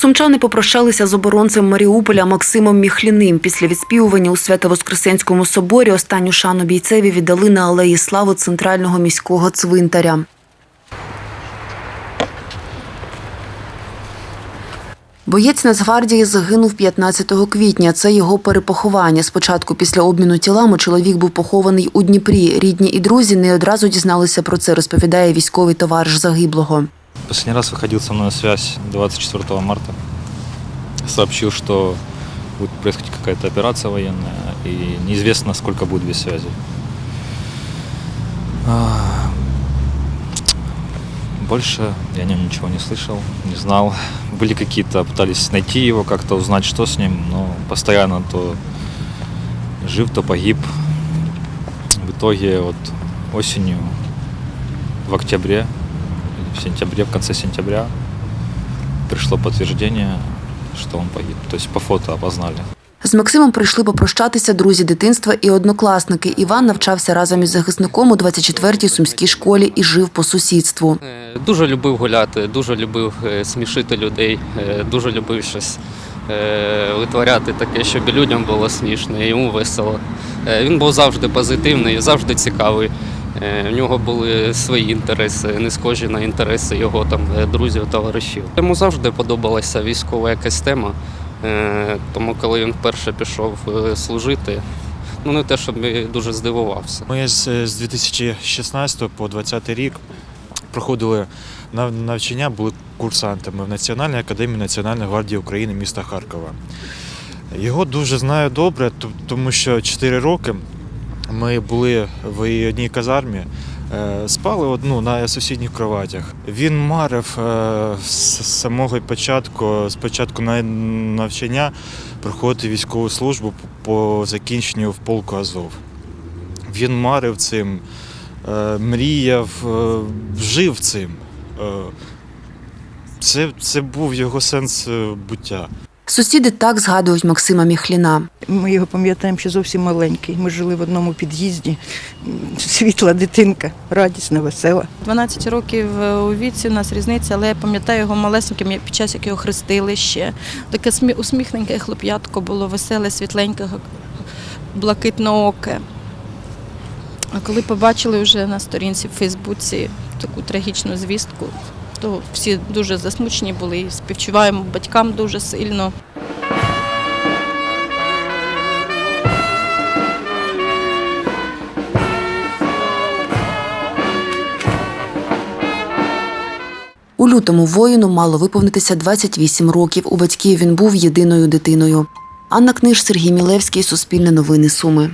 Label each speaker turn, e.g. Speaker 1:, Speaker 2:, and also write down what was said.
Speaker 1: Сумчани попрощалися з оборонцем Маріуполя Максимом Міхліним. Після відспівування у Свято-Воскресенському соборі останню шану бійцеві віддали на алеї слави центрального міського цвинтаря. Боєць Нацгвардії загинув 15 квітня. Це його перепоховання. Спочатку після обміну тілами чоловік був похований у Дніпрі. Рідні і друзі не одразу дізналися про це, розповідає військовий товариш загиблого.
Speaker 2: Последний раз выходил со мной на связь 24 марта. Сообщил, что будет происходить какая-то операция военная, и неизвестно, сколько будет без связи. А, Больше я о нем ничего не слышал, не знал. Были какие-то, пытались найти его, как-то узнать, что с ним, но постоянно то жив, то погиб. В итоге вот осенью, в октябре, в сентябре, в конце сентября пришло подтверждение, что он погиб. То есть по фото опознали.
Speaker 1: З Максимом прийшли попрощатися друзі дитинства і однокласники. Іван навчався разом із захисником у 24-й сумській школі і жив по сусідству.
Speaker 3: Е, Дуже любив гуляти, дуже любив е, смішити людей, е, дуже любив щось витворяти таке, щоб людям було смішно, і йому весело. Він був завжди позитивний, завжди цікавий. Е, В нього були свої інтереси, не схожі на інтереси його там е, друзів, товаришів. Йому завжди подобалася військова якась тема. е, Тому коли він вперше пішов служити, ну не те, щоб я дуже здивувався.
Speaker 4: Ми з 2016 по 2020 рік проходили навчання, були курсантами в Національній академії Національної гвардії України міста Харкова. Його дуже знаю добре, тому що 4 роки ми були в одній казармі, е, спали одну на сусідніх кроватях. Він марив е, з самого початку, з початку навчання проходити військову службу по закінченню в полку Азов. Він марив цим, е, мріяв, жив цим. Це, це був його сенс буття.
Speaker 1: Сусіди так згадують Максима Міхліна.
Speaker 5: Ми його пам'ятаємо ще зовсім маленький. Ми жили в одному під'їзді. Світла дитинка, радісна, весела.
Speaker 6: 12 років е, у віці у нас різниця, але я пам'ятаю його малесеньким під час як його хрестили ще. Таке усміхненьке хлоп'ятко було веселе, світленьке, блакитнооке. А коли побачили вже на сторінці в Фейсбуці таку трагічну звістку, то всі дуже засмучені були і співчуваємо батькам дуже сильно.
Speaker 1: У лютому воїну мало виповнитися 28 років. У батьків він був єдиною дитиною. Анна Книж, Сергій Мілевський, Суспільне новини Суми.